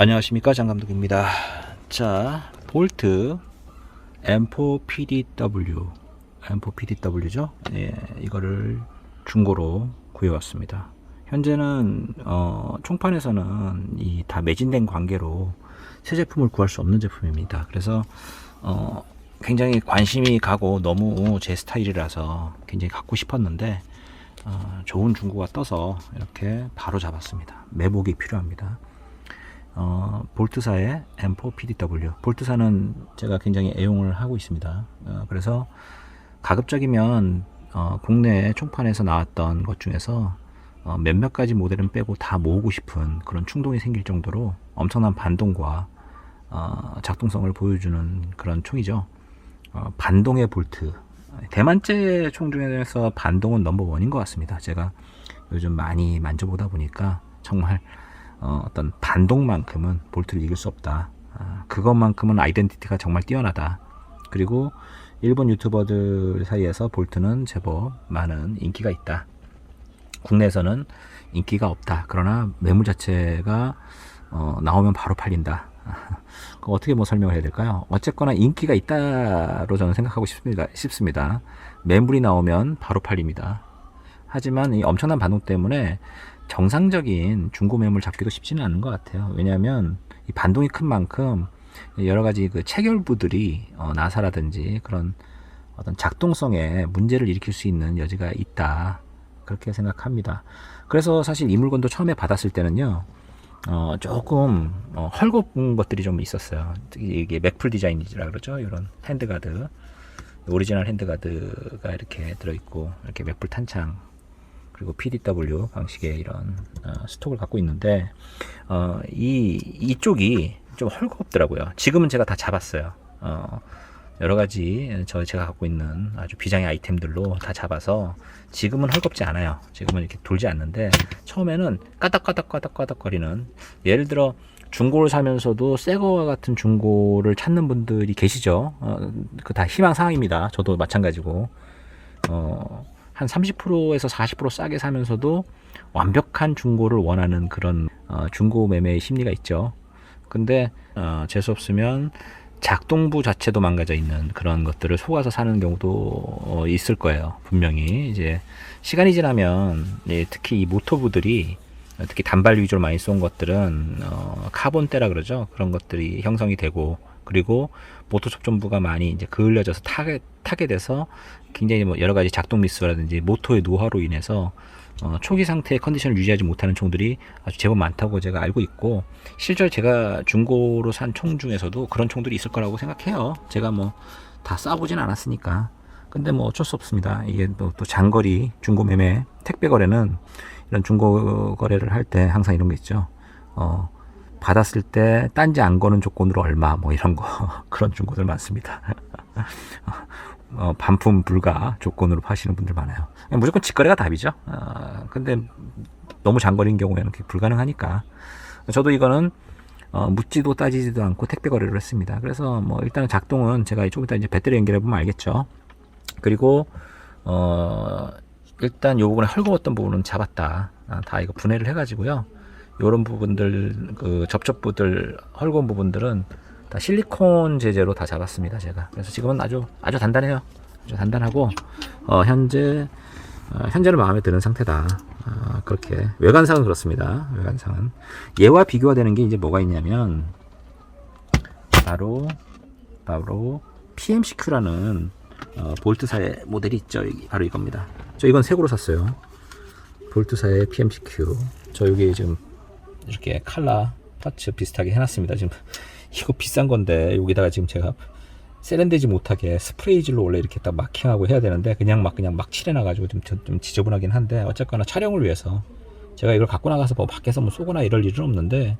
안녕하십니까 장감독입니다. 자 볼트 M4 PDW M4 PDW죠. 예, 이거를 중고로 구해왔습니다. 현재는 어, 총판에서는 이 다 매진된 관계로 새 제품을 구할 수 없는 제품입니다. 그래서 어, 굉장히 관심이 가고 너무 제 스타일이라서 굉장히 갖고 싶었는데 어, 좋은 중고가 떠서 이렇게 바로 잡았습니다. 매복이 필요합니다. 어, 볼트사의 M4 PDW. 볼트사는 제가 굉장히 애용을 하고 있습니다. 어, 그래서 가급적이면 어, 국내 총판에서 나왔던 것 중에서 어, 몇몇 가지 모델은 빼고 다 모으고 싶은 그런 충동이 생길 정도로 엄청난 반동과 어, 작동성을 보여주는 그런 총이죠. 어, 반동의 볼트. 대만제 총 중에서 반동은 넘버 원인 것 같습니다. 제가 요즘 많이 만져보다 보니까 정말 어, 어떤 반동만큼은 볼트를 이길 수 없다. 아, 그것만큼은 아이덴티티가 정말 뛰어나다. 그리고 일본 유튜버들 사이에서 볼트는 제법 많은 인기가 있다. 국내에서는 인기가 없다. 그러나 매물 자체가 어, 나오면 바로 팔린다. 그 어떻게 뭐 설명을 해야 될까요? 어쨌거나 인기가 있다로 저는 생각하고 싶습니다. 싶습니다. 매물이 나오면 바로 팔립니다. 하지만 이 엄청난 반동 때문에 정상적인 중고 매물 잡기도 쉽지는 않은 것 같아요. 왜냐하면 이 반동이 큰 만큼 여러 가지 그 체결부들이 어, 나사라든지 그런 어떤 작동성에 문제를 일으킬 수 있는 여지가 있다. 그렇게 생각합니다. 그래서 사실 이 물건도 처음에 받았을 때는요, 어, 조금 어, 헐겁은 것들이 좀 있었어요. 특히 이게 맥풀 디자인이라 그러죠. 이런 핸드가드, 오리지널 핸드가드가 이렇게 들어있고 이렇게 맥풀 탄창 그리고 PDW 방식의 이런 어, 스톡을 갖고 있는데 어, 이 이쪽이 좀 헐겁더라고요. 지금은 제가 다 잡았어요. 어, 여러 가지 저 제가 갖고 있는 아주 비장의 아이템들로 다 잡아서 지금은 헐겁지 않아요. 지금은 이렇게 돌지 않는데 처음에는 까닥까닥까닥까닥거리는 예를 들어 중고를 사면서도 새거와 같은 중고를 찾는 분들이 계시죠. 어, 그 다 희망 사항입니다. 저도 마찬가지고 어, 한 30%에서 40% 싸게 사면서도 완벽한 중고를 원하는 그런 어, 중고 매매의 심리가 있죠. 근데 어, 재수 없으면 작동부 자체도 망가져 있는 그런 것들을 속아서 사는 경우도 어, 있을 거예요. 분명히 이제 시간이 지나면 예, 특히 이 모터부들이 어, 특히 단발 위주로 많이 쏜 것들은 어, 카본대라 그러죠. 그런 것들이 형성이 되고 그리고 모터 촉전부가 많이 이제 그을려져서 타게 타게 돼서 굉장히 뭐 여러 가지 작동 미스라든지 모터의 노화로 인해서 어, 초기 상태의 컨디션을 유지하지 못하는 총들이 아주 제법 많다고 제가 알고 있고 실제 제가 중고로 산 총 중에서도 그런 총들이 있을 거라고 생각해요. 제가 뭐다 쏴보진 않았으니까. 근데 뭐 어쩔 수 없습니다. 이게 또, 또 장거리 중고 매매 택배 거래는 이런 중고 거래를 할 때 항상 이런 게 있죠. 어, 받았을 때 딴지 안 거는 조건으로 얼마 뭐 이런 거 그런 중고들 많습니다. 어, 반품 불가 조건으로 파시는 분들 많아요. 무조건 직거래가 답이죠. 어, 근데 너무 장거리인 경우에는 불가능하니까. 저도 이거는 어, 묻지도 따지지도 않고 택배 거래를 했습니다. 그래서 뭐 일단은 작동은 제가 조금 이따 이제 배터리 연결해 보면 알겠죠. 그리고 어, 일단 요 부분에 헐거웠던 부분은 잡았다. 아, 다 이거 분해를 해가지고요. 요런 부분들 그 접촉부들 헐거운 부분들은 다 실리콘 재재로 다 잡았습니다 제가. 그래서 지금은 아주 아주 단단해요. 아주 단단하고 어, 현재 어, 현재는 마음에 드는 상태다. 어, 그렇게. 외관상은 그렇습니다. 외관상은. 얘와 비교가 되는 게 이제 뭐가 있냐면 바로 바로 PMCQ라는 어, 볼트사의 모델이 있죠. 여기 바로 이겁니다. 저 이건 색으로 샀어요. 볼트사의 PMCQ 저 여기 지금 이렇게 칼라 터치 비슷하게 해놨습니다. 지금 이거 비싼 건데 여기다가 지금 제가 세련되지 못하게 스프레이질로 원래 이렇게 딱 마킹하고 해야 되는데 그냥 막 그냥 막 칠해놔가지고 좀, 좀, 좀 지저분하긴 한데 어쨌거나 촬영을 위해서 제가 이걸 갖고 나가서 뭐 밖에서 뭐 쏘거나 이럴 일은 없는데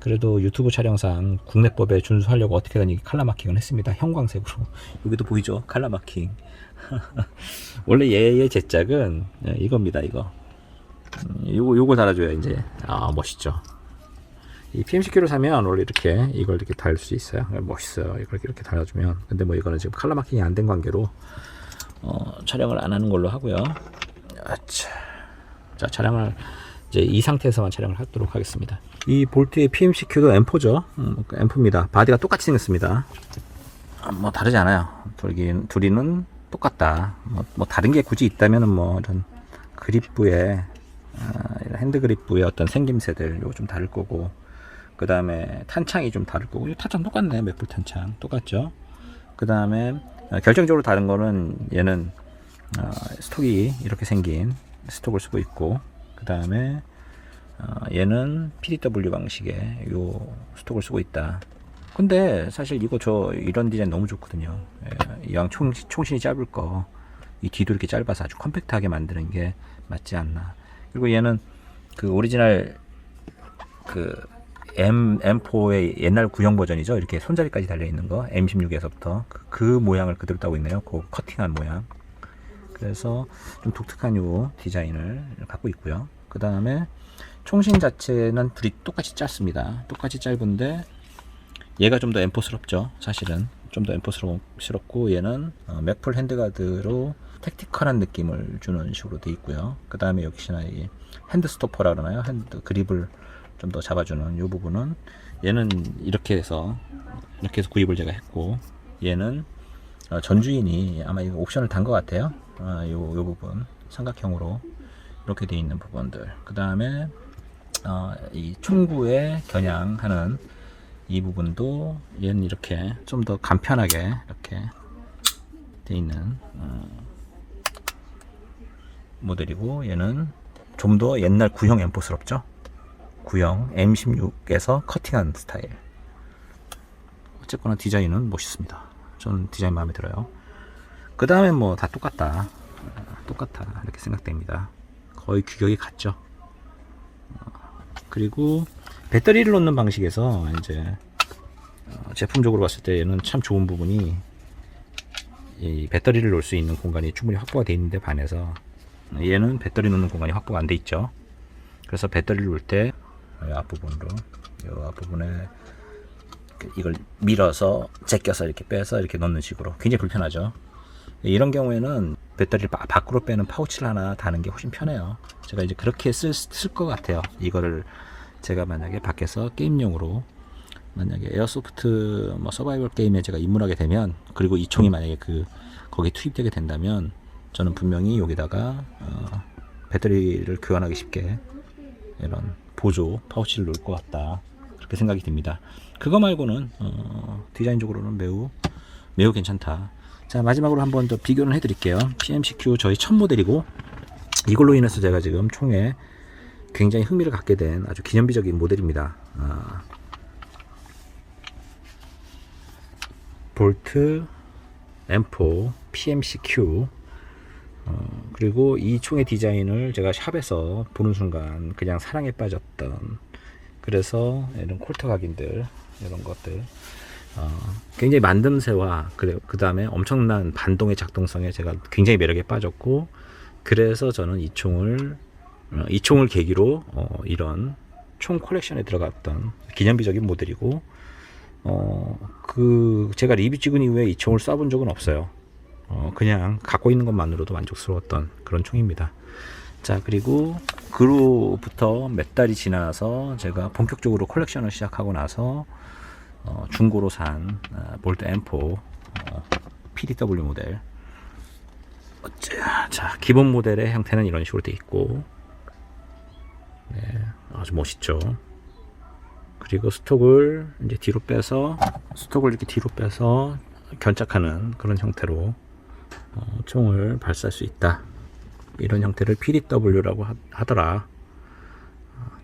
그래도 유튜브 촬영상 국내법에 준수하려고 어떻게든 이 칼라 마킹을 했습니다. 형광색으로. 여기도 보이죠? 칼라 마킹. 원래 얘의 제작은 예, 이겁니다 이거. 음, 요거 요거 달아줘야 이제 아 멋있죠 이 PMCQ를 사면 원래 이렇게 이걸 이렇게 달 수 있어요. 멋있어요. 이걸 이렇게 달아주면. 근데 뭐 이거는 지금 칼라 마킹이 안 된 관계로 어, 촬영을 안 하는 걸로 하고요. 아차. 자 촬영을 이제 이 상태에서만 촬영을 하도록 하겠습니다. 이 볼트의 PMCQ도 M4죠. 음, M4입니다. 바디가 똑같이 생겼습니다. 아, 뭐 다르지 않아요. 둘이, 둘이는 똑같다. 뭐, 뭐 다른 게 굳이 있다면은 뭐 이런 그립부의 아, 이런 핸드 그립부의 어떤 생김새들 요거 좀 다를 거고 그 다음에 탄창이 좀 다를 거고 이 탄창 똑같네 맥불 탄창 똑같죠. 그 다음에 결정적으로 다른 거는 얘는 어, 스톡이 이렇게 생긴 스톡을 쓰고 있고 그 다음에 어, 얘는 PDW 방식의 요 스톡을 쓰고 있다. 근데 사실 이거 저 이런 디자인 너무 좋거든요. 예, 이왕 총, 총신이 짧을 거 이 뒤도 이렇게 짧아서 아주 컴팩트하게 만드는 게 맞지 않나. 그리고 얘는 그 오리지널 그 M M4의 옛날 구형 버전이죠. 이렇게 손잡이까지 달려 있는 거 M16에서부터 그, 그 모양을 그대로 따고 있네요. 그 커팅한 모양. 그래서 좀 독특한 요 디자인을 갖고 있고요. 그 다음에 총신 자체는 둘이 똑같이 짧습니다. 똑같이 짧은데 얘가 좀더 엠포스럽죠. 사실은 좀더 엠포스럽고 얘는 어, 맥풀 핸드가드로 택티컬한 느낌을 주는 식으로 돼 있고요. 그 다음에 역시나 이 핸드 스토퍼라 그러나요? 핸드 그립을 좀 더 잡아주는 이 부분은 얘는 이렇게 해서 이렇게 해서 구입을 제가 했고 얘는 어, 전 주인이 아마 이거 옵션을 단 것 같아요. 아, 요, 요 부분 삼각형으로 이렇게 돼 있는 부분들. 그 다음에 어, 이 총구에 겨냥하는 이 부분도 얘는 이렇게 좀 더 간편하게 이렇게 돼 있는 어, 모델이고 얘는 좀 더 옛날 구형 엠포스럽죠. 구형 M16에서 커팅한 스타일. 어쨌거나 디자인은 멋있습니다. 저는 디자인 마음에 들어요. 그 다음에 뭐 다 똑같다. 어, 똑같다. 이렇게 생각됩니다. 거의 규격이 같죠. 어, 그리고 배터리를 놓는 방식에서 이제 어, 제품적으로 봤을 때는 참 좋은 부분이 이 배터리를 놓을 수 있는 공간이 충분히 확보가 되어 있는데 반해서 얘는 배터리 놓는 공간이 확보가 안 돼 있죠. 그래서 배터리를 놓을 때 앞부분으로 이 앞부분에 이걸 밀어서 제껴서 이렇게 빼서 이렇게 넣는 식으로 굉장히 불편하죠. 이런 경우에는 배터리를 바- 밖으로 빼는 파우치를 하나 다는 게 훨씬 편해요. 제가 이제 그렇게 쓸것 같아요. 이거를 제가 만약에 밖에서 게임용으로 만약에 에어소프트 뭐 서바이벌 게임에 제가 입문하게 되면 그리고 이 총이 만약에 그 거기에 투입되게 된다면 저는 분명히 여기다가 어, 배터리를 교환하기 쉽게 이런 보조 파우치를 놓을 것 같다 그렇게 생각이 듭니다. 그거 말고는 어, 디자인적으로는 매우 매우 괜찮다. 자 마지막으로 한 번 더 비교를 해 드릴게요. PMCQ 저희 첫 모델이고 이걸로 인해서 제가 지금 총에 굉장히 흥미를 갖게 된 아주 기념비적인 모델입니다. 아, 볼트 M4 PMCQ 어, 그리고 이 총의 디자인을 제가 샵에서 보는 순간 그냥 사랑에 빠졌던 그래서 이런 콜터 각인들 이런 것들 어, 굉장히 만듦새와 그래 그 다음에 엄청난 반동의 작동성에 제가 굉장히 매력에 빠졌고 그래서 저는 이 총을 어, 이 총을 계기로 어, 이런 총 컬렉션에 들어갔던 기념비적인 모델이고 어, 그 제가 리뷰 찍은 이후에 이 총을 쏴본 적은 없어요. 어, 그냥 갖고 있는 것만으로도 만족스러웠던 그런 총입니다. 자 그리고 그로부터 몇 달이 지나서 제가 본격적으로 컬렉션을 시작하고 나서 어, 중고로 산 어, 볼트 M4 어, PDW 모델 어째, 자 기본 모델의 형태는 이런 식으로 돼 있고 네, 아주 멋있죠 그리고 스톡을 이제 뒤로 빼서 스톡을 이렇게 뒤로 빼서 견착하는 그런 형태로 어, 총을 발사할 수 있다 이런 형태를 PDW라고 하, 더라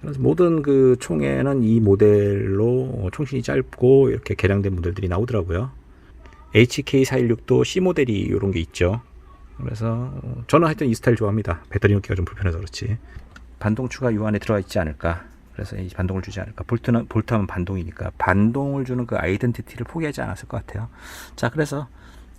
그래서 모든 그 총에는 이 모델로 총신이 짧고 이렇게 개량된 모델들이 나오더라고요. HK416도 C 모델이 이런 게 있죠. 그래서 저는 하여튼 이 스타일 좋아합니다. 배터리 넣기가 좀 불편해서 그렇지. 반동추가 요 안에 들어가 있지 않을까. 그래서 이 반동을 주지 않을까. 볼트는 볼트하면 반동이니까 반동을 주는 그 아이덴티티를 포기하지 않았을 것 같아요. 자, 그래서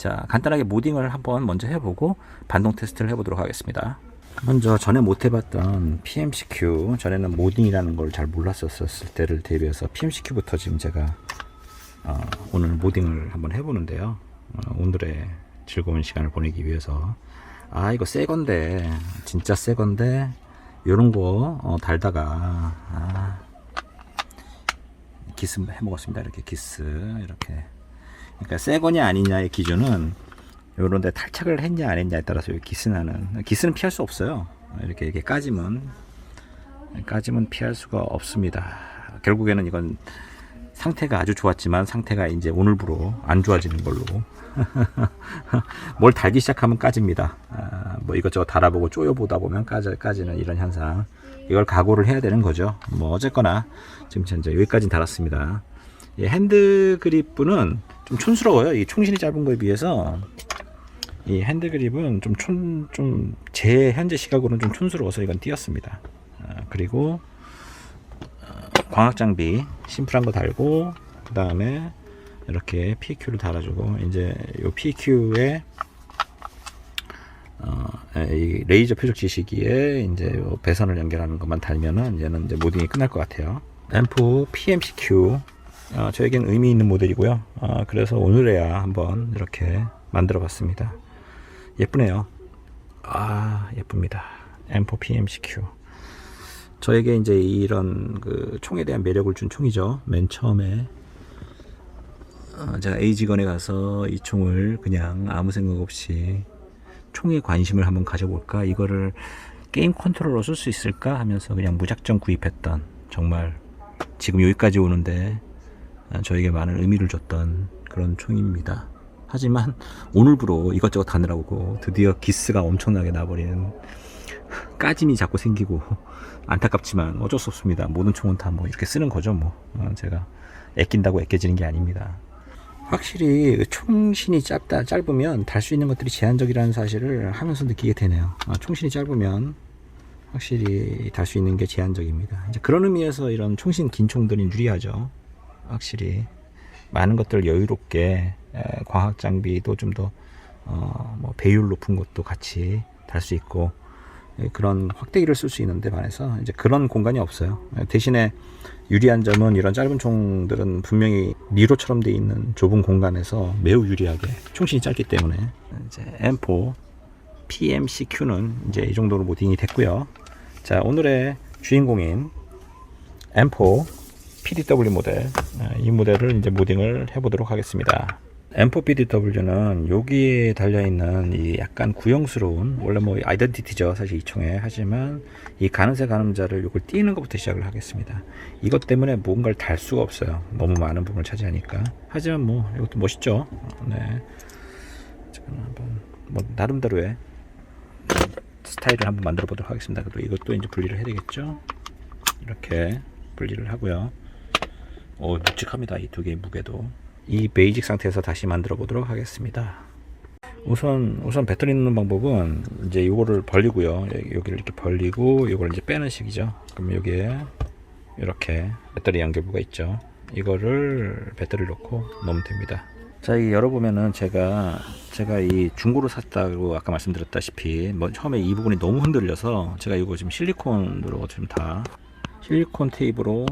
자 간단하게 모딩을 한번 먼저 해보고 반동 테스트를 해보도록 하겠습니다. 먼저 전에 못 해봤던 PMCQ 전에는 모딩이라는 걸 잘 몰랐었을 때를 대비해서 PMCQ부터 지금 제가 어, 오늘 모딩을 한번 해보는데요. 어, 오늘의 즐거운 시간을 보내기 위해서 아 이거 새 건데 진짜 새 건데 요런 거 어, 달다가 아, 기스 해 먹었습니다. 이렇게 기스 이렇게. 그러니까 새 거냐 아니냐의 기준은 요런 데 탈착을 했냐 안 했냐에 따라서 요 기스나는 기스는 피할 수 없어요. 이렇게 이렇게 까지면 까지면 피할 수가 없습니다. 결국에는 이건 상태가 아주 좋았지만 상태가 이제 오늘부로 안 좋아지는 걸로 뭘 달기 시작하면 까집니다. 아, 뭐 이것저것 달아보고 쪼여보다 보면 까져, 까지는 이런 현상. 이걸 각오를 해야 되는 거죠. 뭐 어쨌거나 지금 현재 여기까지 달았습니다. 이 핸드 그립은 좀 촌스러워요. 이 총신이 짧은 거에 비해서 이 핸드 그립은 좀 촌, 좀 제 현재 시각으로는 좀 촌스러워서 이건 띄었습니다. 아, 그리고 광학 장비 심플한 거 달고 그 다음에 이렇게 PQ를 달아주고 이제 이 PQ에 어, 이 레이저 표적 지시기에 이제 요 배선을 연결하는 것만 달면은 얘는 이제 모딩이 끝날 것 같아요. 앰프 PMCQ 어, 저에겐 의미 있는 모델이고요. 어, 그래서 오늘에야 한번 이렇게 만들어 봤습니다. 예쁘네요. 아 예쁩니다. 앰프 PMCQ 저에게 이제 이런 그 총에 대한 매력을 준 총이죠. 맨 처음에 어, 제가 에이지건에 가서 이 총을 그냥 아무 생각 없이 총에 관심을 한번 가져볼까 이거를 게임 컨트롤로 쓸수 있을까 하면서 그냥 무작정 구입했던 정말 지금 여기까지 오는데 어, 저에게 많은 의미를 줬던 그런 총입니다. 하지만 오늘부로 이것저것 다느라고 드디어 기스가 엄청나게 나버리는 까짐이 자꾸 생기고 안타깝지만 어쩔 수 없습니다. 모든 총은 다 뭐 이렇게 쓰는 거죠. 뭐 어, 제가 애낀다고 애껴지는 게 아닙니다. 확실히 총신이 짧다 짧으면 달 수 있는 것들이 제한적이라는 사실을 하면서 느끼게 되네요. 아, 총신이 짧으면 확실히 달 수 있는 게 제한적입니다. 이제 그런 의미에서 이런 총신 긴 총들이 유리하죠. 확실히 많은 것들을 여유롭게 에, 과학 장비도 좀더 어, 뭐 배율 높은 것도 같이 달 수 있고 예, 그런 확대기를 쓸 수 있는데 반해서 이제 그런 공간이 없어요. 예, 대신에 유리한 점은 이런 짧은 총들은 분명히 미로처럼 돼 있는 좁은 공간에서 매우 유리하게 총신이 짧기 때문에 이제 M4 PMCQ는 이제 이 정도로 모딩이 됐고요. 자 오늘의 주인공인 M4 PDW 모델. 아, 이 모델을 이제 모딩을 해보도록 하겠습니다. M4PDW는 여기에 달려있는 이 약간 구형스러운 원래 뭐 아이덴티티죠 사실 이 총에. 하지만 이 가늠새 가늠자를 이걸 띄는 것부터 시작을 하겠습니다. 이것 때문에 뭔가를 달 수가 없어요. 너무 많은 부분을 차지하니까. 하지만 뭐 이것도 멋있죠? 네. 잠깐 한번 뭐 나름대로의 스타일을 한번 만들어 보도록 하겠습니다. 그리고 이것도 이제 분리를 해야 되겠죠? 이렇게 분리를 하고요 오 묵직합니다 이 두 개의 무게도 이 베이직 상태에서 다시 만들어 보도록 하겠습니다. 우선 우선 배터리 넣는 방법은 이제 요거를 벌리고요. 여기를 이렇게 벌리고 요걸 이제 빼는 식이죠. 그럼 여기에 이렇게 배터리 연결부가 있죠. 이거를 배터리를 넣고 넣으면 됩니다. 자, 이 열어보면은 제가 제가 이 중고로 샀다고 아까 말씀드렸다시피 뭐 처음에 이 부분이 너무 흔들려서 제가 이거 지금 실리콘으로 지금 다 실리콘 테이프로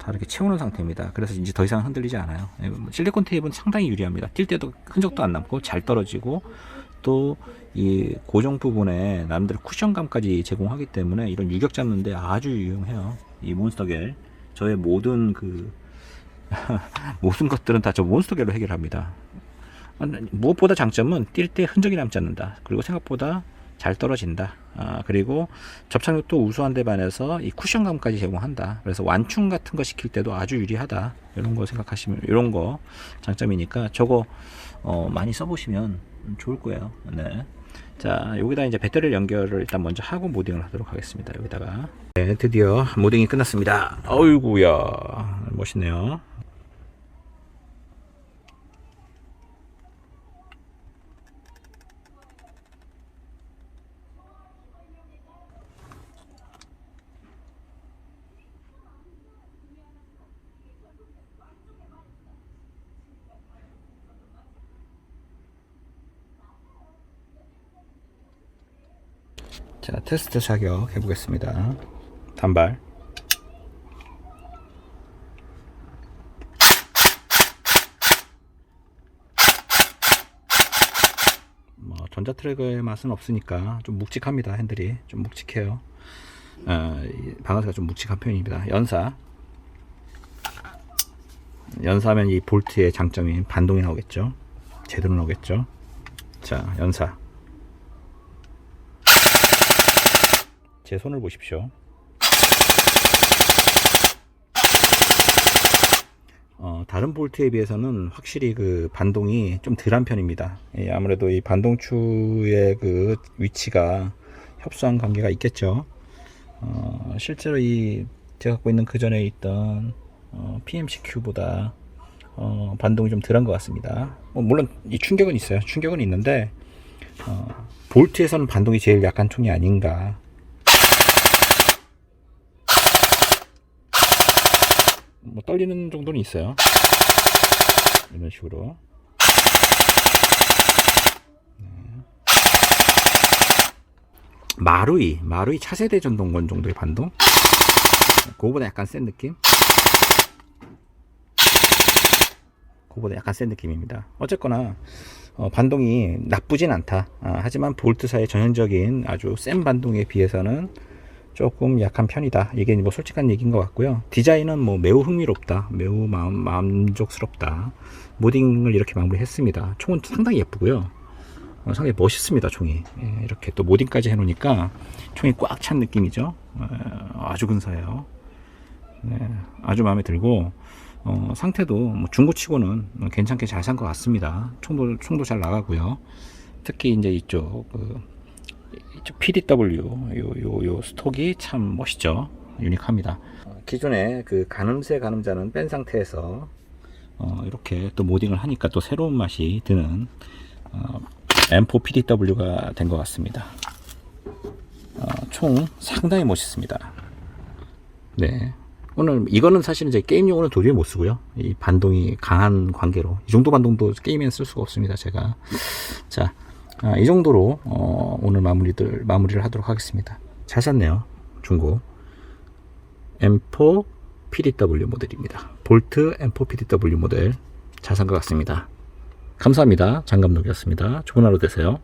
다 이렇게 채우는 상태입니다. 그래서 이제 더 이상 흔들리지 않아요. 예, 실리콘 테이프는 상당히 유리합니다. 뛸 때도 흔적도 안 남고 잘 떨어지고 또 이 고정 부분에 나름대로 쿠션감까지 제공하기 때문에 이런 유격 잡는데 아주 유용해요. 이 몬스터겔 저의 모든 그 모든 것들은 다 저 몬스터겔로 해결합니다. 무엇보다 장점은 뛸 때 흔적이 남지 않는다. 그리고 생각보다 잘 떨어진다. 아, 그리고 접착력도 우수한 데 반해서 이 쿠션감까지 제공한다. 그래서 완충 같은 거 시킬 때도 아주 유리하다. 이런 거 생각하시면 이런 거 장점이니까 저거 어, 많이 써보시면 좋을 거예요. 네. 자, 여기다 이제 배터리 연결을 일단 먼저 하고 모딩을 하도록 하겠습니다. 여기다가. 네, 드디어 모딩이 끝났습니다. 어이구야. 멋있네요. 테스트 사격 해보겠습니다. 단발. 뭐 전자 트랙의 맛은 없으니까 좀 묵직합니다. 핸들이 좀 묵직해요. 어, 이 방아쇠가 좀 묵직한 편입니다. 연사. 연사하면 이 볼트의 장점인 반동이 나오겠죠. 제대로 나오겠죠. 자, 연사. 제 손을 보십시오. 어, 다른 볼트에 비해서는 확실히 그 반동이 좀 덜한 편입니다. 예, 아무래도 이 반동추의 그 위치가 협소한 관계가 있겠죠. 어, 실제로 이 제가 갖고 있는 그 전에 있던 어, PMCQ보다 어, 반동이 좀 덜한 것 같습니다. 뭐 물론 이 충격은 있어요. 충격은 있는데 어, 볼트에서는 반동이 제일 약한 총이 아닌가. 뭐 떨리는 정도는 있어요. 이런 식으로. 네. 마루이, 마루이 차세대 전동건 정도의 반동. 그거보다 약간 센 느낌. 그거보다 약간 센 느낌입니다. 어쨌거나 어, 반동이 나쁘진 않다. 아, 하지만 볼트사의 전형적인 아주 센 반동에 비해서는 조금 약한 편이다. 이게 뭐 솔직한 얘기인 것 같고요. 디자인은 뭐 매우 흥미롭다. 매우 마음, 만족스럽다. 모딩을 이렇게 마무리했습니다. 총은 상당히 예쁘고요. 어, 상당히 멋있습니다. 총이 예, 이렇게 또 모딩까지 해놓으니까 총이 꽉 찬 느낌이죠. 어, 아주 근사해요. 네, 아주 마음에 들고 어, 상태도 뭐 중고치고는 괜찮게 잘 산 것 같습니다. 총도 총도 잘 나가고요. 특히 이제 이쪽 그 이쪽 PDW 요 요 요 스톡이 참 멋있죠. 유니크합니다. 어, 기존에 그 가늠쇠 가늠자는 뺀 상태에서 어, 이렇게 또 모딩을 하니까 또 새로운 맛이 드는 어, M4 PDW가 된 것 같습니다. 어, 총 상당히 멋있습니다. 네. 오늘 이거는 사실은 이제 게임용으로는 도저히 못 쓰고요. 이 반동이 강한 관계로 이 정도 반동도 게임에는 쓸 수가 없습니다. 제가 자. 아, 이 정도로 어, 오늘 마무리들 마무리를 하도록 하겠습니다. 잘 샀네요. 중고 M4 PDW 모델입니다. 볼트 M4 PDW 모델 잘 산 것 같습니다. 감사합니다. 장감독이었습니다. 좋은 하루 되세요.